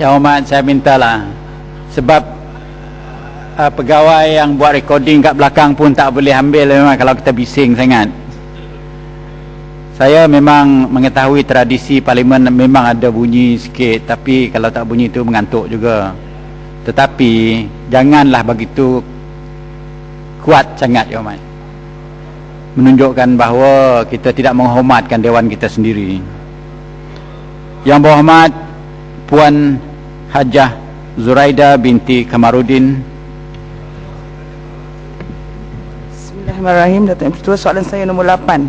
Yang Hormat saya mintalah sebab uh, pegawai yang buat recording kat belakang pun tak boleh ambil memang kalau kita bising sangat. Saya memang mengetahui tradisi parlimen memang ada bunyi sikit tapi kalau tak bunyi tu mengantuk juga. Tetapi janganlah begitu kuat sangat ya Hormat. Menunjukkan bahawa kita tidak menghormatkan dewan kita sendiri. Yang berhormat Puan Hajah Zuraida binti Kamarudin Bismillahirrahmanirrahim. Datuk Yang Pertua, soalan saya nombor 8.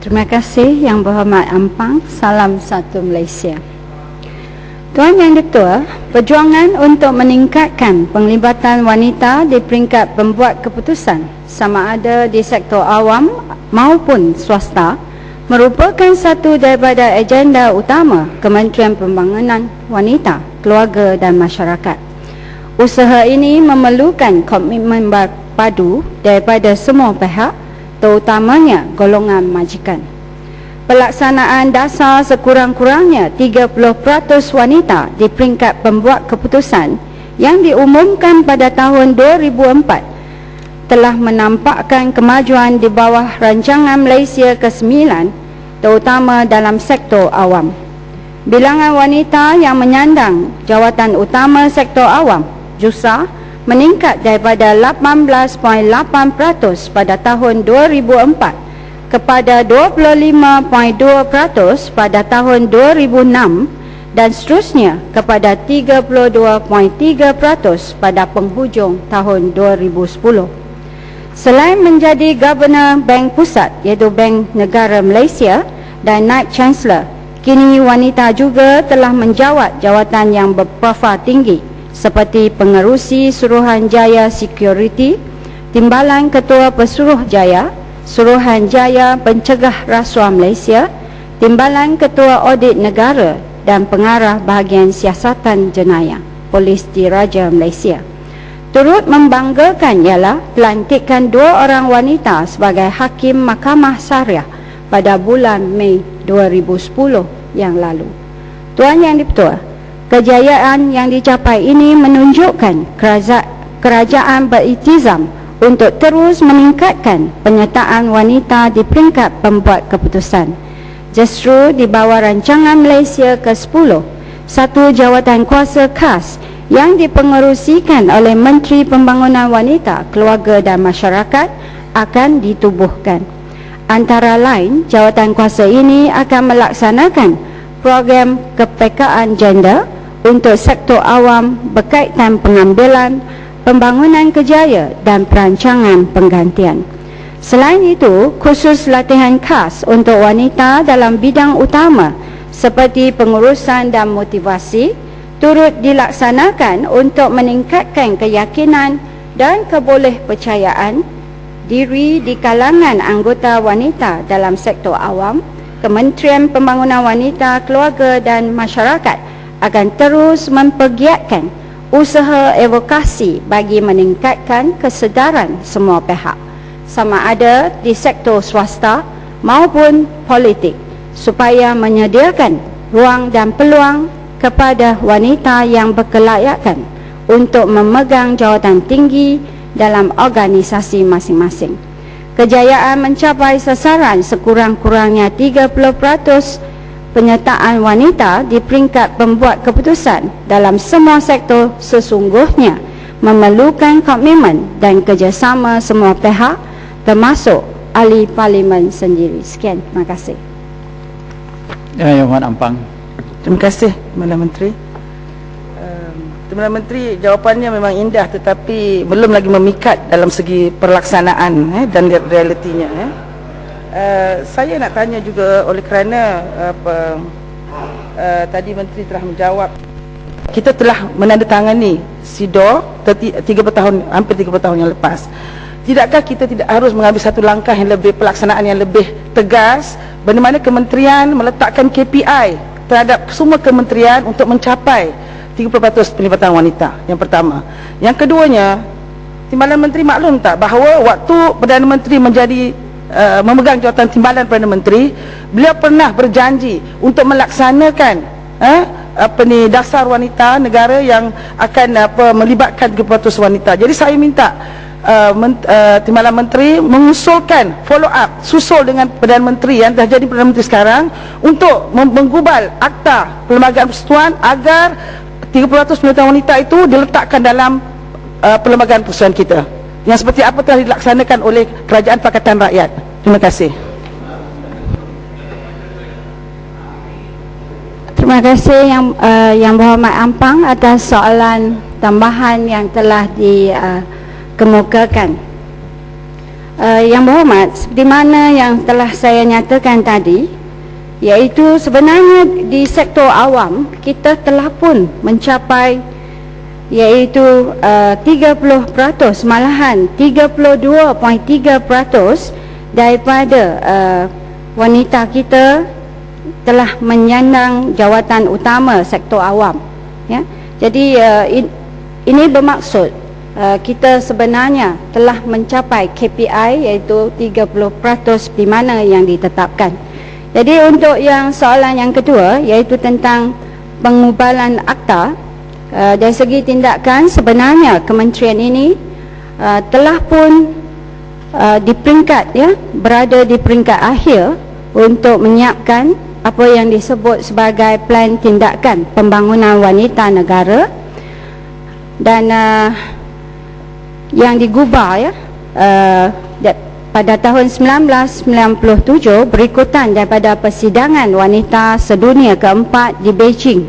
Terima kasih Yang Berhormat Ampang. Salam satu Malaysia. Tuan Yang Ketua, perjuangan untuk meningkatkan penglibatan wanita di peringkat pembuat keputusan sama ada di sektor awam maupun swasta merupakan satu daripada agenda utama Kementerian Pembangunan Wanita, Keluarga dan Masyarakat. Usaha ini memerlukan komitmen padu daripada semua pihak, terutamanya golongan majikan. Pelaksanaan dasar sekurang-kurangnya 30% wanita di peringkat pembuat keputusan yang diumumkan pada tahun 2004 telah menampakkan kemajuan di bawah rancangan Malaysia ke-9 terutama dalam sektor awam. Bilangan wanita yang menyandang jawatan utama sektor awam, JUSA, meningkat daripada 18.8% pada tahun 2004 kepada 25.2% pada tahun 2006 dan seterusnya kepada 32.3% pada penghujung tahun 2010. Selain menjadi Governor Bank Pusat iaitu Bank Negara Malaysia dan Naib Chancellor, kini wanita juga telah menjawat jawatan yang berprofil tinggi seperti Pengerusi Suruhanjaya Security, Timbalan Ketua Pesuruhjaya, Suruhanjaya Pencegah Rasuah Malaysia, Timbalan Ketua Audit Negara dan Pengarah Bahagian Siasatan Jenayah Polis Diraja Malaysia. Turut membanggakan ialah pelantikan dua orang wanita sebagai Hakim Mahkamah Syariah pada bulan Mei 2010 yang lalu. Tuan Yang Dipertua, kejayaan yang dicapai ini menunjukkan kerajaan beritizam untuk terus meningkatkan penyertaan wanita di peringkat pembuat keputusan. Justru di bawah rancangan Malaysia ke-10, satu jawatan kuasa khas yang dipengerusikan oleh Menteri Pembangunan Wanita, Keluarga dan Masyarakat akan ditubuhkan. Antara lain, jawatan kuasa ini akan melaksanakan program kepekaan gender untuk sektor awam berkaitan pengambilan, pembangunan kejaya dan perancangan penggantian. Selain itu, khusus latihan khas untuk wanita dalam bidang utama seperti pengurusan dan motivasi, turut dilaksanakan untuk meningkatkan keyakinan dan kebolehpercayaan diri di kalangan anggota wanita dalam sektor awam, Kementerian Pembangunan Wanita, Keluarga dan Masyarakat akan terus mempergiatkan usaha evokasi bagi meningkatkan kesedaran semua pihak sama ada di sektor swasta maupun politik supaya menyediakan ruang dan peluang kepada wanita yang berkelayakan untuk memegang jawatan tinggi dalam organisasi masing-masing. Kejayaan mencapai sasaran sekurang-kurangnya 30% penyertaan wanita di peringkat pembuat keputusan dalam semua sektor sesungguhnya memerlukan komitmen dan kerjasama semua pihak termasuk ahli parlimen sendiri. Sekian, terima kasih. Ya, Yang Ampang. Terima kasih Perdana Menteri. Perdana Menteri jawapannya memang indah tetapi belum lagi memikat dalam segi perlaksanaan eh, dan realitinya. Eh. Uh, saya nak tanya juga oleh kerana apa uh, tadi Menteri telah menjawab kita telah menandatangani SIDO 30 tahun hampir 30 tahun yang lepas. Tidakkah kita tidak harus mengambil satu langkah yang lebih pelaksanaan yang lebih tegas bagaimana kementerian meletakkan KPI terhadap semua kementerian untuk mencapai 30% penlibatan wanita yang pertama yang keduanya Timbalan Menteri maklum tak bahawa waktu Perdana Menteri menjadi uh, memegang jawatan timbalan Perdana Menteri, beliau pernah berjanji untuk melaksanakan eh, apa ni dasar wanita negara yang akan apa melibatkan 30% wanita. Jadi saya minta uh, men, uh, timbalan menteri mengusulkan follow up susul dengan Perdana Menteri yang dah jadi Perdana Menteri sekarang untuk menggubal akta perlembagaan persekutuan agar 30% penelitian wanita itu diletakkan dalam uh, perlembagaan persekutuan kita yang seperti apa telah dilaksanakan oleh Kerajaan Pakatan Rakyat. Terima kasih. Terima kasih yang uh, yang berhormat Ampang atas soalan tambahan yang telah dikemukakan. Uh, yang berhormat, seperti mana yang telah saya nyatakan tadi, iaitu sebenarnya di sektor awam kita telah pun mencapai iaitu uh, 30% malahan 32.3% daripada uh, wanita kita telah menyandang jawatan utama sektor awam ya. Jadi uh, in, ini bermaksud uh, kita sebenarnya telah mencapai KPI iaitu 30% di mana yang ditetapkan jadi untuk yang soalan yang kedua iaitu tentang pengubalan akta uh, dari segi tindakan sebenarnya kementerian ini uh, telah pun uh, di peringkat ya berada di peringkat akhir untuk menyiapkan apa yang disebut sebagai plan tindakan pembangunan wanita negara. Dan uh, yang digubah ya uh, pada tahun 1997 berikutan daripada persidangan wanita sedunia keempat di Beijing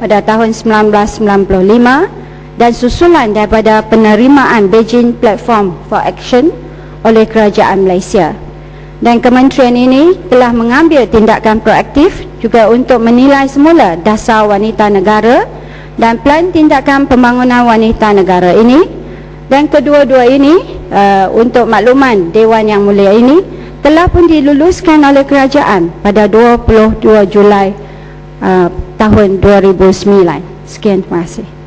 pada tahun 1995 dan susulan daripada penerimaan Beijing Platform for Action oleh kerajaan Malaysia. Dan kementerian ini telah mengambil tindakan proaktif juga untuk menilai semula dasar wanita negara dan plan tindakan pembangunan wanita negara ini dan kedua-dua ini uh, untuk makluman Dewan Yang Mulia ini telah pun diluluskan oleh kerajaan pada 22 Julai uh, tahun 2009. Sekian terima kasih.